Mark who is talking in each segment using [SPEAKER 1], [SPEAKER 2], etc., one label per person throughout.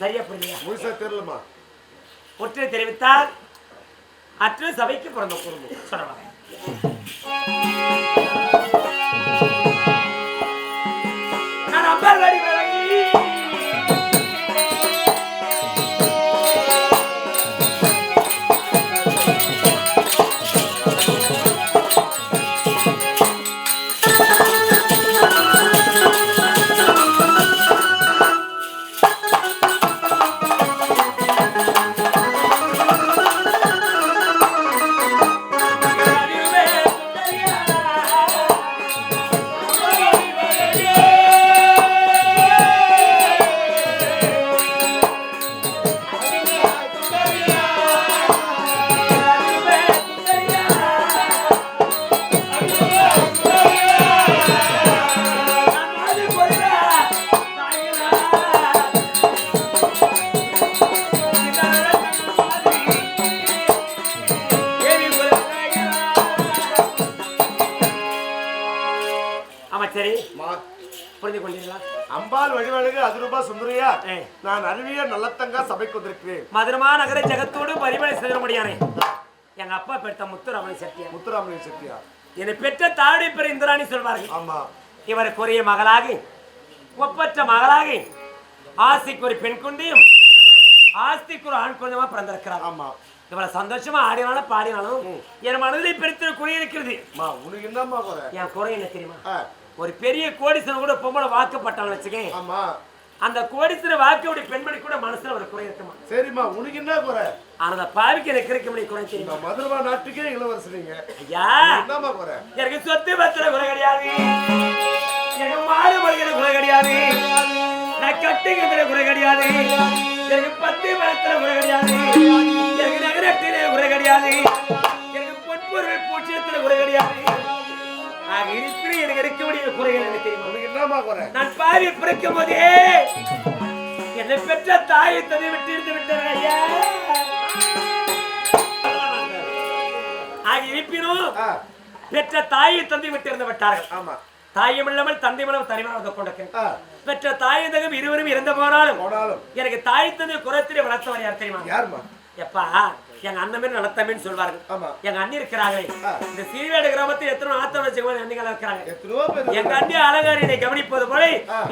[SPEAKER 1] சரியா புரியலையா?
[SPEAKER 2] முழுசா தெரியலமா
[SPEAKER 1] ஒற்றை தெரிவித்தால் அற்ற சபைக்கு பிறந்த குடும்பம். சொல்லலாம்
[SPEAKER 2] மா
[SPEAKER 1] புரிந்து கொண்டீர்களா?
[SPEAKER 2] அம்பாள் வழிவழகு அது ரூபா சுந்தரியா. நான் அறிவிய நல்லத்தங்கா சபைக்கு வந்திருக்கிறேன்.
[SPEAKER 1] மதுரமா நகர ஜெகத்தோடு பரிமளை செல்லும்படியானே எங்க அப்பா பெற்ற முத்துராமனை சத்தியா
[SPEAKER 2] முத்துராமலிங்க செட்டியா
[SPEAKER 1] என்னை பெற்ற தாடி பெற இந்திராணி சொல்வார்கள்.
[SPEAKER 2] ஆமா.
[SPEAKER 1] இவருக்குரிய மகளாக ஒப்பற்ற மகளாக ஆசைக்கு ஒரு பெண் குண்டியும் ஆஸ்திக்கு ஒரு ஆண் குழந்தைமா பிறந்திருக்கிறார்.
[SPEAKER 2] ஆமா.
[SPEAKER 1] இவளை சந்தோஷமா ஆடினாலும் பாடினாலும் என் மனதில் பெருத்த குறை இருக்கிறது.
[SPEAKER 2] உனக்கு என்னம்மா குறை?
[SPEAKER 1] என் குறை என்ன தெரியுமா? ஒரு பெரிய கோடீஸ்வரன் கூட பொம்பளை வாக்கப்பட்டான்னு வச்சுக்கேன்
[SPEAKER 2] ஆமா.
[SPEAKER 1] அந்த கோடீஸ்வர வாக்கவுடைய பெண்மணி கூட மனசுல ஒரு குறை இருக்குமா?
[SPEAKER 2] சரிம்மா உனக்கு என்ன குறை?
[SPEAKER 1] ஆனா அந்த பாவிக்கு எனக்கு இருக்க முடிய குறை தெரியுமா?
[SPEAKER 2] மதுரமா நாட்டுக்கே இளவரசனீங்க.
[SPEAKER 1] ஐயா.
[SPEAKER 2] என்னம்மா குறை?
[SPEAKER 1] எனக்கு சொத்து பத்திர குறை கிடையாது. எனக்கு மாடு மளிகிற குறை கிடையாது. நான் கட்டுக்கிறதுல குறை கிடையாது. எனக்கு பத்து மரத்துல குறை கிடையாது. குறைகள் எனக்கு தெரியுமா?
[SPEAKER 2] உனக்கு என்னம்மா குறை?
[SPEAKER 1] நான் பாவி பிறக்கும் போதே என்னை பெற்ற தாயை தந்தை விட்டு இருந்து விட்டார் ஐயா. ஆக இருப்பினும் பெற்ற தாயை தந்தை விட்டு இருந்து விட்டார்கள்.
[SPEAKER 2] ஆமா.
[SPEAKER 1] தாயும் இல்லாமல் தந்தை மனம் கொண்டிருக்கேன்
[SPEAKER 2] ஆ,
[SPEAKER 1] பெற்ற தாயும் தங்கம் இருவரும் இறந்த போனாலும் எனக்கு தாய் தந்தை குரத்திலே வளர்த்தவர் யார் தெரியுமா?
[SPEAKER 2] யாரும்மா?
[SPEAKER 1] எப்பா? எங்க அண்ணன் நடத்தமேன்னு சொல்வார்கள்
[SPEAKER 2] ஆமா
[SPEAKER 1] எங்க அண்ணி இருக்கிறாங்களே. இந்த சீர்வேடு கிராமத்தில் எத்தனை ஆத்தம் வச்சுக்கோங்க அண்ணிகள் இருக்கிறாங்க எங்க அண்ணி அலங்காரினை கவனிப்பது போல.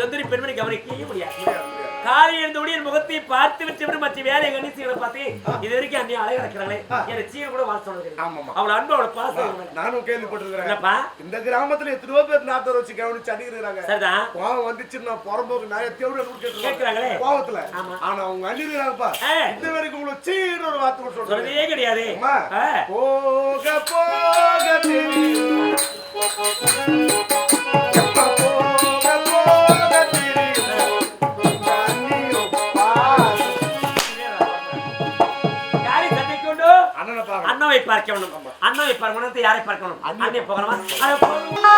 [SPEAKER 1] எந்திரி பெண்மணி கவனிக்கவே முடியாது. காலை எழுந்தோடி என் முகத்தை பார்த்து விட்டு மற்ற வேலை கணிச்சுகளை பார்த்து இது வரைக்கும் அண்ணி அழகா இருக்கிறாங்களே. எனக்கு சீர கூட வாழ் சொல்லுங்க. அவளை அன்பு அவளை பாசம்.
[SPEAKER 2] நானும் கேள்விப்பட்டிருக்கிறேன். இந்த கிராமத்துல எத்தனையோ பேர் நாத்தர் வச்சு கவனிச்சு அடிக்கிறாங்க
[SPEAKER 1] சரிதான்
[SPEAKER 2] கோவம் வந்துச்சு நான் புறம்போக்கு நிறைய தேவையான
[SPEAKER 1] கேட்கிறாங்களே.
[SPEAKER 2] கோவத்துல. ஆனா அவங்க அடிக்கிறாங்கப்பா. இது வரைக்கும் உங்களுக்கு சீன ஒரு வார்த்தை
[SPEAKER 1] சொல்லவே கிடையாது.
[SPEAKER 2] போக போக தெரியும் பாருங்க
[SPEAKER 1] அண்ணாவை பார்க்க வேண்டும் அண்ணாவை பார்க்கணும் யாரை பார்க்கணும். அண்ணனை போகணுமா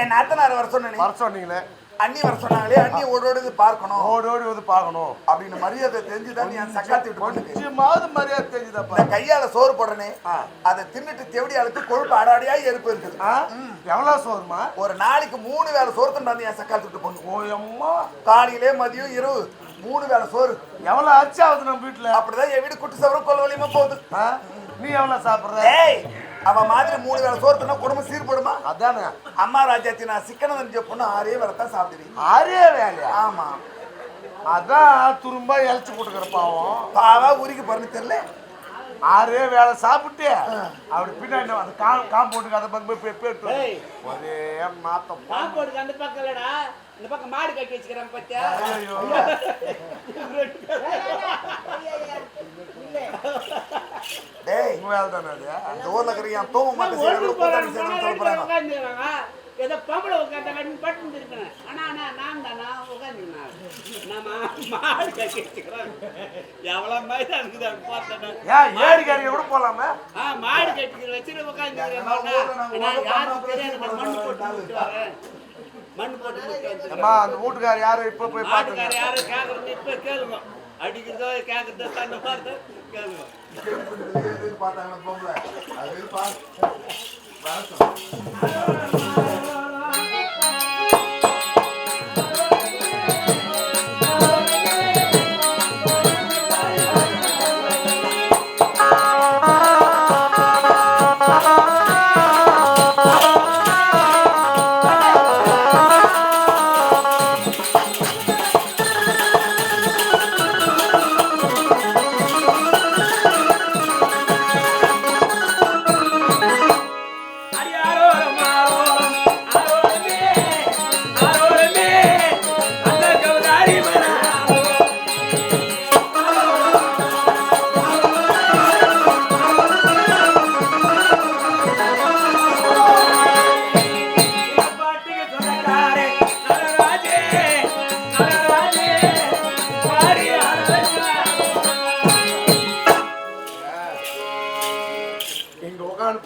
[SPEAKER 3] என் நாத்தனார் வர சொன்னேன்.
[SPEAKER 2] வர சொன்னீங்களே.
[SPEAKER 3] அண்ணி வர சொன்னாங்களே அண்ணி ஓடோடு பார்க்கணும்.
[SPEAKER 2] ஓடி ஓடி வந்து பார்க்கணும்.
[SPEAKER 3] அப்படின்னு மரியாதை தெரிஞ்சுதான் என் சக்காத்தி விட்டு
[SPEAKER 2] கொஞ்சமாவது மரியாதை தெரிஞ்சுதாப்பா.
[SPEAKER 3] இந்த கையால சோறு போடுறனே அதை தின்னுட்டு தெவடி அழுத்து கொழுப்பு அடாடியா எருப்பு இருக்குது?
[SPEAKER 2] எவ்வளவு சோறுமா?
[SPEAKER 3] ஒரு நாளைக்கு மூணு வேளை சோறு தந்தாந்து என் சக்காத்தி விட்டு பொண்ணு
[SPEAKER 2] ஓ அம்மா
[SPEAKER 3] காலையிலே மதியம் இரவு மூணு வேளை சோறு.
[SPEAKER 2] எவ்வளவு அரிசி ஆகுது நம்ம வீட்டுல?
[SPEAKER 3] அப்படிதான் என் வீடு குட்டி சவரம் கொள்ள வழியுமா போகுது?
[SPEAKER 2] நீ எவ்வளவு சாப்பிடுற?
[SPEAKER 3] அவன் மாதிரி மூணு வேளை சோறு தின்னா குடும்பம் சீர்படுமா?
[SPEAKER 2] அதானே.
[SPEAKER 3] அம்மா ராஜாத்தி நான் சிக்கன தெரிஞ்ச பொண்ணு ஆறே வேலை தான் சாப்பிடுவீங்க
[SPEAKER 2] ஆரே வேலையா?
[SPEAKER 3] ஆமா.
[SPEAKER 2] அதான் துரும்பா இழைச்சு போட்டுக்கிற பாவம்.
[SPEAKER 3] பாவா உரிக்கு பாருன்னு தெரியல.
[SPEAKER 2] ஆறே வேலை சாப்பிட்டு. அப்படி பின்னாடி அந்த கா காம்பவுண்டுக்கு அதை பக்கம் போய் போயிட்டு. ஒரே நாத்தம்
[SPEAKER 4] காம்பவுண்டுக்கு அந்த பக்கம் இல்லடா இந்த பக்கம் மாடு கட்டி வச்சுக்கிறேன் பத்தியா
[SPEAKER 2] ஐயோ
[SPEAKER 3] டேய்
[SPEAKER 2] உங்க வேலை தானே அது
[SPEAKER 3] இந்த ஊர்ல இருக்கிற என் தூங்க மாட்டேன் செய்யணும், கூட்டாளி செய்யணும்னு சொல்ல போறாங்க.
[SPEAKER 4] உட்காந்துக்கிறாங்க ஏதோ பொம்பளை உட்காந்த பட்டு இருக்கேன் ஆனா ஆனா நான் தான் நான் பார்த்தேன்
[SPEAKER 2] ஏன் ஏரிக்காரியை கூட போலாமே
[SPEAKER 4] மாடு கட்டிக்கிற மண்ணு போட்டு
[SPEAKER 2] அம்மா அந்த வீட்டுக்கார யாரும் இப்ப போய் பாத்துங்க
[SPEAKER 4] மாட்டுக்கார யாரும் கேட்கறது இப்ப கேளுங்க. அடிக்கிறதோ கேட்கறதோ தன்னை பார்த்து கேளுங்க
[SPEAKER 3] பார்த்தாங்க பொம்பளை. அது பார்த்து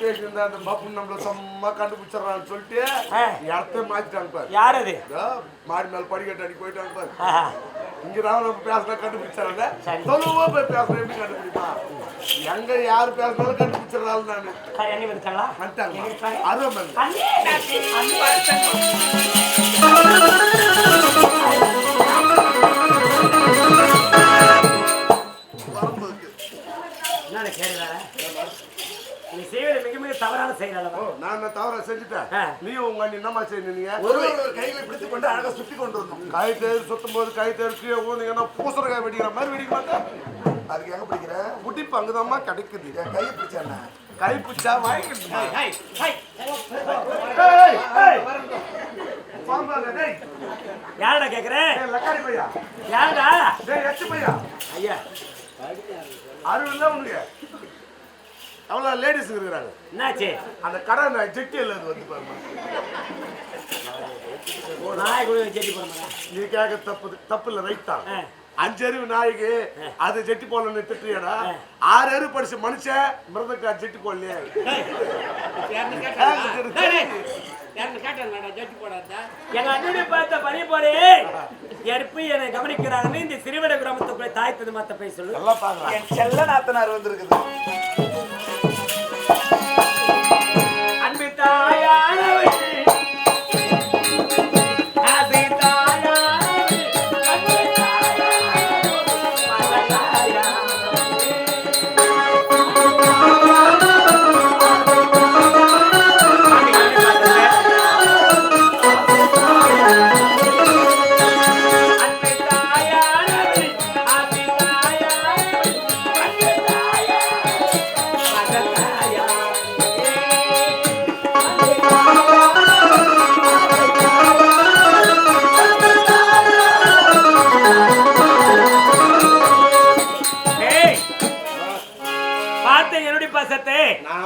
[SPEAKER 2] உட்காந்து பேசியிருந்த அந்த பப்பு நம்மள செம்ம கண்டுபிடிச்சிடறான்னு சொல்லிட்டு. இடத்த மாத்திட்டாங்க பாரு.
[SPEAKER 1] யார் அது?
[SPEAKER 2] மாடி மேல படிக்கட்டு அடி போயிட்டாங்க பாரு.
[SPEAKER 1] ஆஹா.
[SPEAKER 2] இங்க தான் நம்ம பேசினா கண்டுபிடிச்சாங்க. தொழுவா போய் பேசுறேன் எப்படி கண்டுபிடிப்பான் எங்க யாரு பேசினாலும் கண்டுபிடிச்சிடறாள் நானு? வந்துட்டாங்க? அருவம்
[SPEAKER 1] நீ செய்வது மிக மிக தவறான செயல் அல்லவா?
[SPEAKER 2] நான் தவற செஞ்சுட்டேன். நீயும் உங்க அண்ணி என்னமா செய்யுங்க
[SPEAKER 3] ஒரு ஒரு கைகளை பிடித்துக் கொண்டு அழகா சுத்தி கொண்டு வரணும்
[SPEAKER 2] கை தேர் சுத்தும் போது கை தேர் கீழே ஊந்தீங்கன்னா பூசரக்காய் வெடிக்கிற மாதிரி வெடிக்க மாட்டேன்
[SPEAKER 3] அதுக்கு எங்க பிடிக்கிற
[SPEAKER 2] குட்டிப்பு அங்கதாம்மா கிடைக்குது
[SPEAKER 3] கையை பிடிச்சா
[SPEAKER 2] கை பிடிச்சா வாங்கிக்கிட்டு.
[SPEAKER 1] யாருடா கேக்குறேன்? யாருடா?
[SPEAKER 2] டேய், எச்சு பையா.
[SPEAKER 1] ஐயா,
[SPEAKER 2] இல்ல உனக்கு? அவ்வளவு ladies இருக்கிறாங்க.
[SPEAKER 1] என்னாச்சு?
[SPEAKER 2] அந்த கடை நான் ஜெட்டி இல்ல அது வந்து பாருங்க.
[SPEAKER 1] நாய் கூட மாட்டேன்.
[SPEAKER 2] நீ கேட்க தப்பு தப்பு இல்ல ரைட் தான். அஞ்சு அறிவு நாய்க்கு அது ஜெட்டி போடலன்னு திட்டுறியடா ஆறு அறிவு படிச்ச மனுஷன் மிருதக்கா ஜெட்டி போடலையே
[SPEAKER 4] டேய். யாருன்னு கேட்டாங்களாடா, ஜட்ஜி போடாதா?
[SPEAKER 1] எங்க அண்ணனை பார்த்த பணி போலே எற்பு என்னை கவனிக்கிறாங்கன்னு இந்த சிறுவட கிராமத்துக்குள்ள தாய் தது மாத்த போய் சொல்லு
[SPEAKER 3] என் செல்ல நாத்தனார் வந்திருக்குது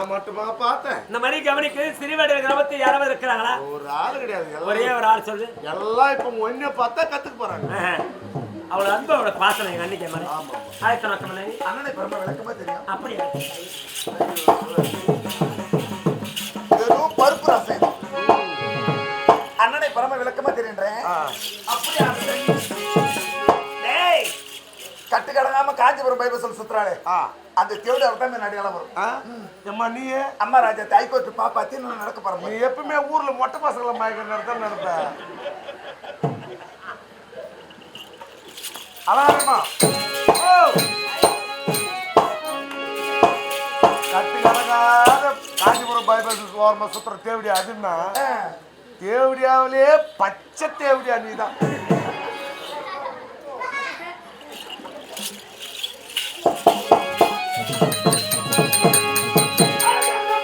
[SPEAKER 2] நான் மட்டுமா பார்த்தேன்?
[SPEAKER 1] இந்த மாதிரி கவனிக்க சிறுவடை கிராமத்தில் யாராவது இருக்கிறாங்களா?
[SPEAKER 2] ஒரு ஆள் கிடையாது.
[SPEAKER 1] ஒரே ஒரு ஆள் சொல்லு.
[SPEAKER 2] எல்லாம் இப்ப ஒன்னே பார்த்தா கத்துக்க போறாங்க.
[SPEAKER 1] அவளோட அன்பு அவளோட பாசனம் எங்க அன்னைக்கு மாதிரி ஆயிரத்தி நோக்கம்
[SPEAKER 3] அண்ணனை பெருமை விளக்கமா தெரியும்.
[SPEAKER 1] அப்படியா?
[SPEAKER 3] வெறும் பருப்பு ரசம். அண்ணனை பரம விளக்கமா தெரியுன்றேன். அப்படி அண்ணன்?
[SPEAKER 1] டேய்
[SPEAKER 3] கட்டு கடங்காம காஞ்சிபுரம் பைபசல் சுத்துறாளே.
[SPEAKER 2] ஆ.
[SPEAKER 3] அந்த தேவடி அவர் தான் நடிகலாம் வரும்
[SPEAKER 2] ஆ? ஏம்மா நீ
[SPEAKER 3] அம்மா ராஜா தைக்கோட்டு பாப்பாத்தி நான் நடக்க
[SPEAKER 2] நீ
[SPEAKER 3] போறேன்
[SPEAKER 2] எப்பவுமே ஊர்ல மொட்டை பசங்களை மயக்க நடத்த நடப்ப. அலாரமா கட்டு கலங்காத காஞ்சிபுரம் பைபாஸ் ஓரமா சுத்துற தேவடியா அதுன்னா தேவடியாவிலே பச்சை தேவடியா நீதான்.